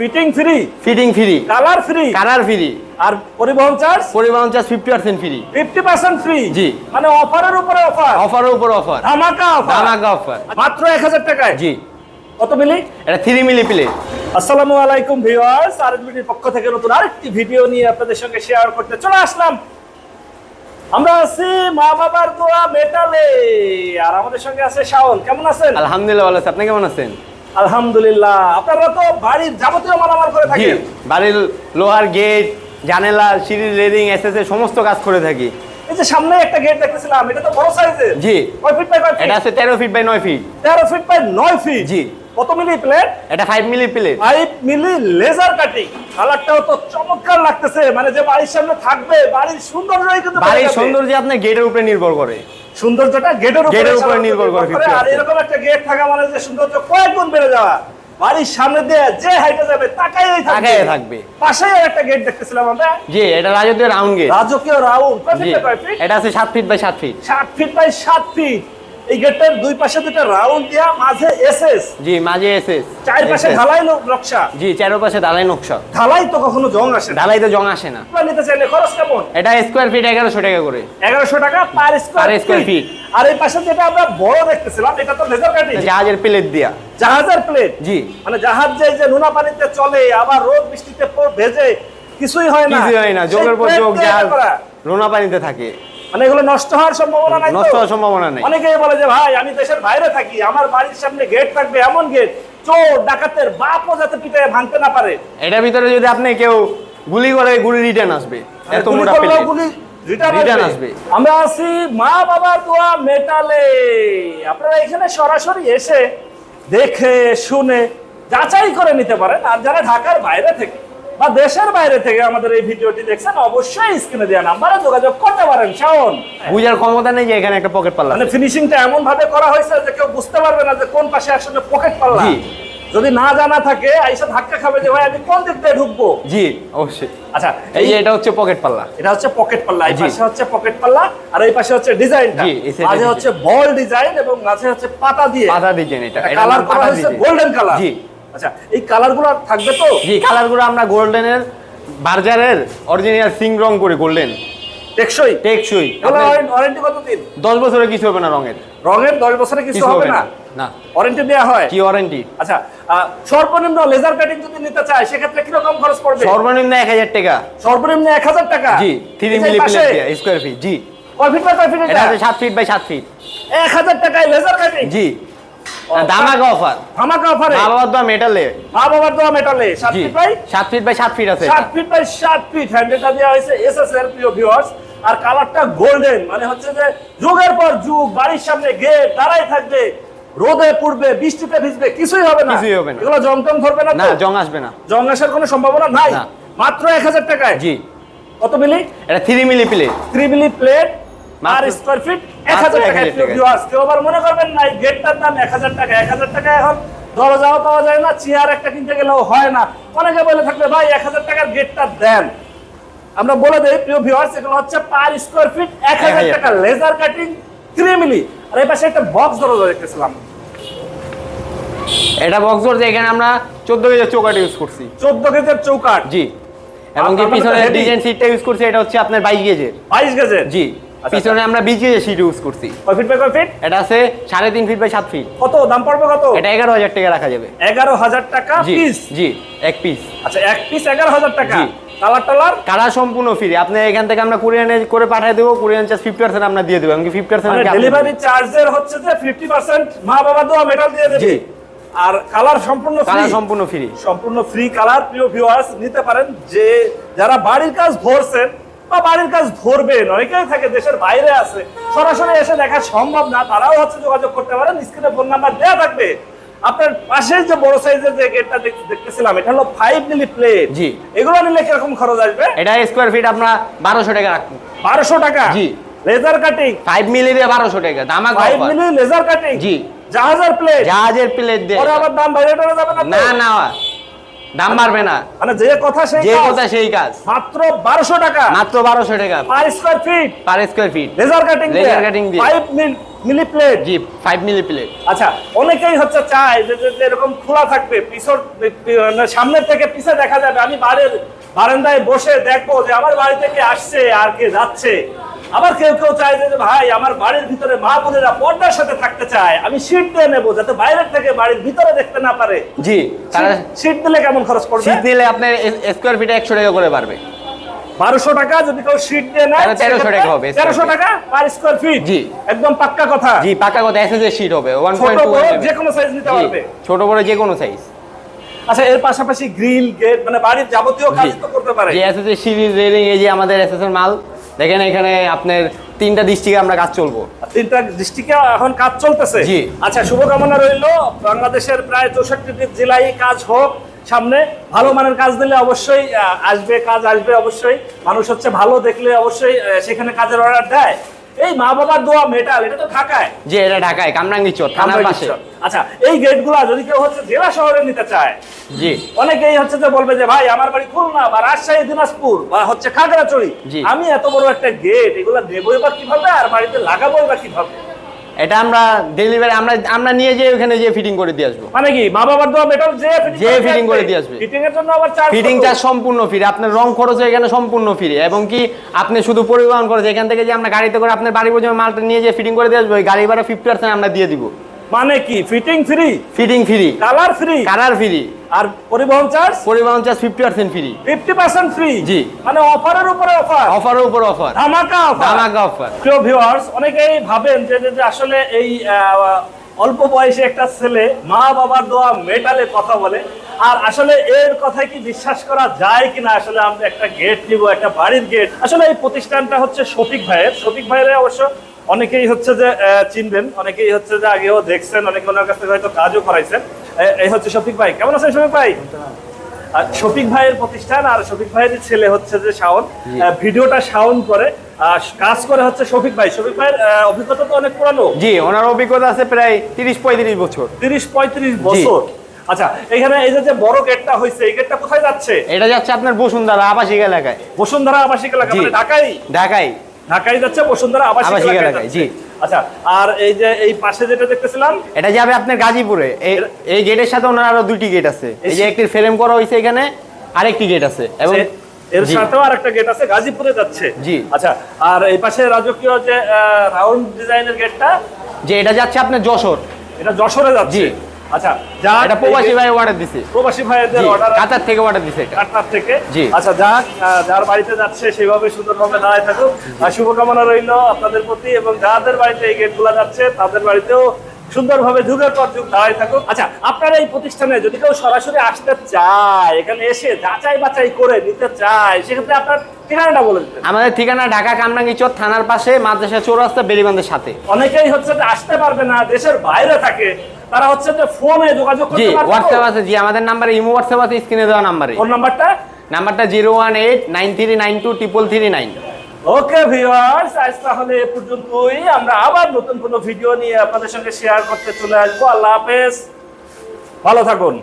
Fitting free fitting free colour free colour free আর পরিবহন charge পরিবহন charge fifty percent free fifty percent free জি। মানে অফারের উপরে offer? অফারের উপর অফার। ধামাকা অফার? ধামাকা অফার। মাত্র এক হাজার টাকায়? জি। কত মিলি? এটা থ্রি মিলি প্লেট আসসালামু আলাইকুম ভিউয়ার্স আরএসবিটির পক্ষ থেকে নতুন আরেকটি ভিডিও নিয়ে আপনাদের সঙ্গে শেয়ার করতে চলে আসলাম। আমরা আছি মা বাবার দোয়া মেটালে। আর আমাদের সঙ্গে আছে শাওন কেমন আছেন? আলহামদুলিল্লাহ ভালো আছে। আপনি কেমন আছেন? আলহামদুলিল্লাহ। আপনারা তো বাড়ির যাবতীয় মালামাল করে জি থাকেন। বাড়ির লোহার গেট জানালা সিঁড়ি রেলিং এসএস এর সমস্ত কাজ করে থাকি। এই যে সামনে একটা গেট দেখতেছিলাম এটা তো বড় সাইজের। জি। কয় ফিট বাই কয় ফিট এটা আছে তেরো ফিট বাই নয় ফিট তেরো ফিট বাই নয় ফিট জি। কত মিলি প্লেট? এটা five milli plate. Five milli laser cutting কালারটাও তো চমৎকার লাগতেছে মানে যে বাড়ির সামনে থাকবে বাড়ির সৌন্দর্যই কিন্তু বেড়ে বাড়ির সৌন্দর্য আপনার গেটের উপরে নির্ভর করে। সৌন্দর্যটা গেটের গেটের উপরে নির্ভর করে, আর এরকম একটা গেট থাকা মানে যে সৌন্দর্য কয়েক গুণ বেড়ে যাওয়া। বাড়ির সামনে দিয়ে যে হাইটে যাবে তাকাই থাকবে। থাকবে। পাশেই একটা গেট দেখতেছিলাম আমরা। জি এটা রাজকীয় রাউন্ড গেট। রাজকীয় রাউন্ড। এটা আছে সাত ফিট বাই সাত ফিট। সাত ফিট বাই সাত ফিট। এই গেটের দুই পাশে দুটো রাউন্ড দিয়া মাঝে এসএস জি মাঝে এসএস চার পাশে ঢালাই নকশা। জি চারপাশে দালাই নকশা। ঢালাই তো কখনো জং আসে না। ঢালাইতে জং আসে না। নিতে চাইলে খরচ কেমন? এটা স্কোয়ার ফিট এগারোশো টাকা করে। এগারোশো টাকা পার স্কোয়ার square ফিট আর এই পাশে যেটা আমরা বড় দেখতেছিলাম এটা তো লেজার কাটিং জাহাজের প্লেট দিয়া। জাহাজের প্লেট জি। মানে জাহাজ যে যে নোনা পানিতে চলে আবার রোদ বৃষ্টিতে ভেজে কিছুই হয় না। কিছুই হয় না। যোগের পর যোগ জাহাজ। রোনা পানিতে থাকে। মানে এগুলো নষ্ট হওয়ার সম্ভাবনা নাই নষ্ট হওয়ার সম্ভাবনা নেই। অনেকেই বলে যে ভাই আমি দেশের বাইরে থাকি আমার বাড়ির সামনে গেট থাকবে এমন গেট চোর ডাকাতের বাপও যাতে ভাঙতে না পারে। এটার ভিতরে যদি আপনি কেউ গুলি করে গুলি রিটার্ন আসবে। এত মোটা প্লেট গুলি আসবে। আসবে। আমরা আছি মা বাবার দোয়া মেটালে। আপনারা এখানে সরাসরি এসে দেখে শুনে যাচাই করে নিতে পারেন। আর যারা ঢাকার বাইরে থেকে বা দেশের বাইরে থেকে আমাদের এই ভিডিওটি দেখছেন অবশ্যই স্ক্রিনে দেওয়া নাম্বারে যোগাযোগ করতে পারেন। শাওন বুঝার ক্ষমতা নেই যে এখানে একটা পকেট পাল্লা মানে ফিনিশিংটা এমন ভাবে করা হয়েছে যে কেউ বুঝতে পারবে না যে কোন পাশে আসলে পকেট পাল্লা জি। যদি না জানা থাকে আইসা ধাক্কা খাবে যে ভাই আমি কোন দিক দিয়ে ঢুকবো? জি অবশ্যই। আচ্ছা এই যে এটা হচ্ছে পকেট পাল্লা এটা হচ্ছে পকেট পাল্লা এই। পাশে হচ্ছে পকেট পাল্লা আর এই পাশে হচ্ছে ডিজাইনটা জি, মাঝে হচ্ছে বল ডিজাইন এবং মাঝে হচ্ছে পাতা দিয়ে। পাতা ডিজাইন এটা। এটা কালার করা পাতা হয়েছে গোল্ডেন কালার জি। আচ্ছা এই কালারগুলো থাকবে তো? জি কালারগুলো আমরা গোল্ডেনের বার্জারের অরিজিনাল সিং রং করে গোল্ডেন। টেকসই? টেকসই। ওয়ারেন্টি কত দিন? দশ বছরের কিছু হবে না রঙের। রঙের দশ বছরে কিছু হবে না? না। ওয়ারেন্টি দেওয়া হয়? কি ওয়ারেন্টি আচ্ছা সর্বনিম্ন লেজার কাটিং যদি নিতে চায় সেক্ষেত্রে কীরকম খরচ পড়বে? সর্বনিম্ন এক হাজার টাকা। সর্বনিম্ন এক হাজার টাকা? জি থ্রি মিলি পাশে? প্লেট দিয়া স্কোয়ার ফিট জি। কয় ফিট বাই কয় ফিট এটা এটা? হচ্ছে সাত ফিট বাই সাত ফিট এক হাজার টাকায় লেজার কাটিং জি। দামাকা অফার ধামাকা অফারে বাবার দোয়া মেটালে। বাবার দোয়া মেটালে। সাত জি ফিট বাই সাত ফিট বাই সাত ফিট আছে সাত ফিট বাই সাত ফিট হ্যান্ডেলটা দেওয়া হয়েছে প্রিয় ভিউয়ার্স আর কালারটা গোল্ডেন মানে হচ্ছে যে যুগের পর যুগ বাড়ির সামনে গেট দাঁড়াই থাকবে রোদে পড়বে বৃষ্টিতে ভিজবে কিছুই হবে না। কিছুই হবে না। এগুলো ধরবে না না জং আসবে না। জং আসার কোনো সম্ভাবনা নাই? মাত্র এক হাজার টাকায়? জি। কত মিলি? এটা three milli plate three milli plate আর স্কোয়ার ফিট এক হাজার 1000 টাকায় টাকা। ভিউয়ার্স কেউ আবার মনে করবেন না এই গেটটার দাম এক হাজার টাকা এক হাজার টাকা এখন দরজাও পাওয়া যায় না চেয়ার একটা কিনতে গেলেও হয় না। অনেকে বলে থাকবে ভাই এক হাজার টাকার গেটটা দেন। আমরা বলে দেই প্রিয় ভিউয়ার্স এগুলো হচ্ছে পার স্কোয়ার ফিট এক হাজার 1000 টাকা লেজার কাটিং থ্রি মিলি আর এই পাশে একটা বক্স দরজা দেখতেছিলাম। এটা বক্স ডোর এখানে আমরা চোদ্দ কেজির চৌকাট ইউজ করছি। চোদ্দ কেজের চৌকাট জি। এবং যে তার পিছনে heavy। ডিজাইন সিটটা ইউজ করছি এটা হচ্ছে আপনার বাইশ গেজের বাইশ গেজের জি। পিছনে আমরা গেজের ইউজ করছি। কয় ফিট বাই কয় ফিট এটা আছে সাড়ে তিন ফিট বাই সাত ফিট কত? দাম পড়বে কত? এটা এগারো হাজার টাকা রাখা যাবে। এগারো হাজার টাকা পিস জি এক পিস আচ্ছা এক পিস এগারো হাজার টাকা। কালার টালার? কালার সম্পূর্ণ ফ্রি আপনি এখান থেকে আমরা কুরিয়ানে করে পাঠিয়ে দেবো। কুরিয়ান চার্জ ফিফটি পার্সেন্ট আমরা দিয়ে দেবো। এমনকি ফিফটি মানে ডেলিভারি চার্জের হচ্ছে যে ফিফটি পার্সেন্ট মা বাবা দেওয়া মেটাল দিয়ে দেবে। আর কালার সম্পূর্ণ ফ্রি কালার সম্পূর্ণ ফ্রি সম্পূর্ণ ফ্রি কালার প্রিয় ভিউয়ার্স নিতে পারেন। যে যারা বাড়ির কাজ ধরছেন বা বাড়ির কাজ ধরবেন অনেকেই থাকে দেশের বাইরে আছে। সরাসরি এসে দেখা সম্ভব না তারাও হচ্ছে যোগাযোগ করতে পারেন স্ক্রিনে ফোন নাম্বার দেওয়া থাকবে। আপনার পাশে যে বড় সাইজের যে গেটটা দেখতেছিলাম এটা হলো ফাইভ মিলি প্লেট জি। এগুলো নিলে কীরকম খরচ আসবে? এটা স্কোয়ার ফিট আপনার বারোশো টাকা রাখব। বারোশো টাকা? জি। লেজার কাটিং ফাইভ মিলি দিয়ে বারোশো টাকা দামা ফাইভ মিলি লেজার কাটিং জি। জাহাজের প্লেট জাহাজের প্লেট দিয়ে। আবার দাম বাইরে যাবে না না। দাম বাড়বে না। মানে যে কথা সেই যে কথা সেই কাজ। মাত্র বারোশো টাকা। মাত্র বারোশো টাকা। Per square feet per square feet laser cutting Laser cutting দিয়ে। ফাইভ মিল মিলি প্লেট জি ফাইভ মিলি প্লেট আচ্ছা অনেকেই হচ্ছে চায় যে এরকম খোলা থাকবে পিছর মানে সামনের থেকে পিছে দেখা যাবে। আমি বাড়ির বারান্দায় বসে দেখব যে আমার বাড়ি থেকে আসছে আর কে যাচ্ছে। আবার কেউ কেউ চায় যে ভাই আমার বাড়ির ভিতরে মা বোনেরা পর্দার সাথে থাকতে চায় আমি সিট দিয়ে নেব যাতে বাইরের থেকে বাড়ির ভিতরে দেখতে না পারে। জি সিট দিলে কেমন খরচ পড়বে? শীত নিলে আপনার স্কোয়ার ফিটে একশো টাকা করে পারবে বারোশো টাকা যদি কেউ সিট দিয়ে নেয় 1300 টাকা হবে, তেরোশো টাকা পার স্কোয়ার ফিট জি। একদম পাক্কা কথা। জি পাকা কথা এসএস এর শীট হবে ওয়ান ছোট পয়েন্ট টু বড় যে কোনো সাইজ নিতে পারবে। ছোট বড় যে কোনো সাইজ আচ্ছা এর পাশাপাশি গ্রিল গেট মানে বাড়ির যাবতীয় কাজ তো করতে পারে। যে এসএস এর সিরিজ রেলিং এই যে আমাদের এসএস এর মাল দেখেন এখানে আপনার তিনটা ডিস্ট্রিক্টে আমরা কাজ চলবো। তিনটা ডিস্ট্রিক্টে এখন কাজ চলতেছে? জি। আচ্ছা শুভকামনা রইল। বাংলাদেশের প্রায় চৌষট্টি জেলায় কাজ হোক সামনে। ভালো মানের কাজ দিলে অবশ্যই আসবে কাজ আসবে অবশ্যই। মানুষ হচ্ছে ভালো দেখলে অবশ্যই সেখানে কাজের অর্ডার দেয়। এই মা বাবার দোয়া মেটাল এটা তো ঢাকায়। যে এটা ঢাকায় কামরাঙ্গি চর থানার পাশে। আচ্ছা এই গেটগুলা যদি কেউ হচ্ছে জেলা শহরে নিতে চায় জি। অনেকেই হচ্ছে যে বলবে যে ভাই আমার বাড়ি খুলনা বা রাজশাহী দিনাজপুর বা হচ্ছে খাগড়াছড়ি। আমি এত বড় একটা গেট এগুলা দেবই বা কীভাবে? আর বাড়িতে লাগাবোই বা কীভাবে? এটা আমরা ডেলিভারি আমরা আমরা নিয়ে যাই ওখানে যে ফিটিং করে দিয়ে আসব। মানে কি? মা বাবার দেওয়া মেটাল যে যে ফিটিং করে দিয়ে আসবে। ফিটিং এর জন্য আবার চার্জ ফিটিং চার্জ সম্পূর্ণ ফ্রি আপনার রং খরচ এখানে সম্পূর্ণ ফ্রি এবং কি আপনি শুধু পরিবহন খরচ এখান থেকে যে আমরা গাড়িতে করে আপনার বাড়ি পর্যন্ত মালটা নিয়ে যে ফিটিং করে দিয়ে আসব ওই গাড়ি ভাড়া ফিফটি পার্সেন্ট আমরা দিয়ে দিব। মানে কি? Fitting free fitting free colour free colour free আর পরিবহন চার্জ পরিবহন charge fifty percent free fifty percent free জি। মানে অফারের উপরে অফার? অফারের উপর অফার। ধামাকা অফার? ধামাকা অফার। প্রিয় ভিউয়ার্স অনেকেই ভাবেন যে আসলে এই অল্প বয়সে একটা ছেলে মা বাবার দোয়া মেটালে কথা বলে। আর আসলে এর কথা কি বিশ্বাস করা যায় কিনা? আসলে আমরা একটা গেট নিব একটা বাড়ির গেট আসলে এই প্রতিষ্ঠানটা হচ্ছে শফিক ভাইয়ের। শফিক ভাইয়ের অবশ্য অনেকেই হচ্ছে যে চিনবেন অনেকেই হচ্ছে যে আগেও দেখছেন অনেকে ওনার কাছ থেকে হয়তো কাজও করাইছেন। এই হচ্ছে শফিক ভাই। কেমন আছেন শফিক ভাই? আর শফিক ভাইয়ের প্রতিষ্ঠান আর শফিক ভাইয়ের ছেলে হচ্ছে যে শাওন। ভিডিওটা শাওন করে কাজ করে হচ্ছে শফিক ভাই। শফিক ভাইয়ের অভিজ্ঞতা তো অনেক পুরানো। জি ওনার অভিজ্ঞতা আছে প্রায় তিরিশ পঁয়ত্রিশ বছর। তিরিশ পঁয়ত্রিশ বছর। আচ্ছা এখানে এই যে বড় গেটটা হয়েছে এই গেটটা কোথায় যাচ্ছে? এটা যাচ্ছে আপনার বসুন্ধরা আবাসিক এলাকায়। বসুন্ধরা আবাসিক এলাকা। মানে ঢাকাই। ঢাকায় ঢাকাই যাচ্ছে বসুন্ধরা আবাসিক এলাকায় জি। আচ্ছা আর এই যে এই পাশে যেটা দেখতেছিলাম এটা যাবে আপনার গাজীপুরে। এই- গেটের সাথে ওনার আরও দুইটি গেট আছে। এই যে একটি ফ্রেম করা হয়েছে এখানে আরেকটি গেট আছে। এবং এর সাথেও আর একটা গেট আছে গাজীপুরে যাচ্ছে। জি। আচ্ছা আর এই পাশে রাজকীয় যে রাউন্ড ডিজাইনের গেটটা যে এটা যাচ্ছে আপনার যশোর। এটা যশোরে যাচ্ছে। জি। আচ্ছা এটা প্রবাসী ভাই অর্ডার দিছে। প্রবাসী ভাইদের অর্ডার কাতার থেকে অর্ডার দিছে এটা। কাটনার থেকে। জি। আচ্ছা যাক যার বাড়িতে যাচ্ছে সেভাবে সুন্দরভাবে দাঁড়ায় থাকুক। আর শুভকামনা রইল আপনাদের প্রতি এবং যাদের বাড়িতে এই গেটগুলো যাচ্ছে তাদের বাড়িতেও সুন্দরভাবে যুগের পর যুগ দাঁড়ায় থাকুক। আচ্ছা আপনার এই প্রতিষ্ঠানে যদি কেউ সরাসরি আসতে চায় এখানে এসে যাচাই বাছাই করে নিতে চায় সেক্ষেত্রে আপনার ঠিকানাটা বলে দিতেন আমাদের ঠিকানা ঢাকা কামরাঙ্গি চর থানার পাশে মাদ্রাসা চৌরাস্তা বেরিবান্ধের সাথে। অনেকেই হচ্ছে আসতে পারবে না দেশের বাইরে থাকে। তারা হচ্ছে যে ফোনে যোগাযোগ করতে পারবে হোয়াটসঅ্যাপ আছে জি আমাদের নম্বরে ইমো হোয়াটসঅ্যাপ আছে স্ক্রিনে দেওয়া নাম্বারে। ফোন নাম্বারটা? নাম্বারটা zero one eight nine three nine two triple three nine. Okay viewers আজ তাহলে এ পর্যন্তই। আমরা আবার নতুন কোনো ভিডিও নিয়ে আপনাদের সঙ্গে শেয়ার করতে চলে আসব। আল্লাহ হাফেজ। ভালো থাকুন।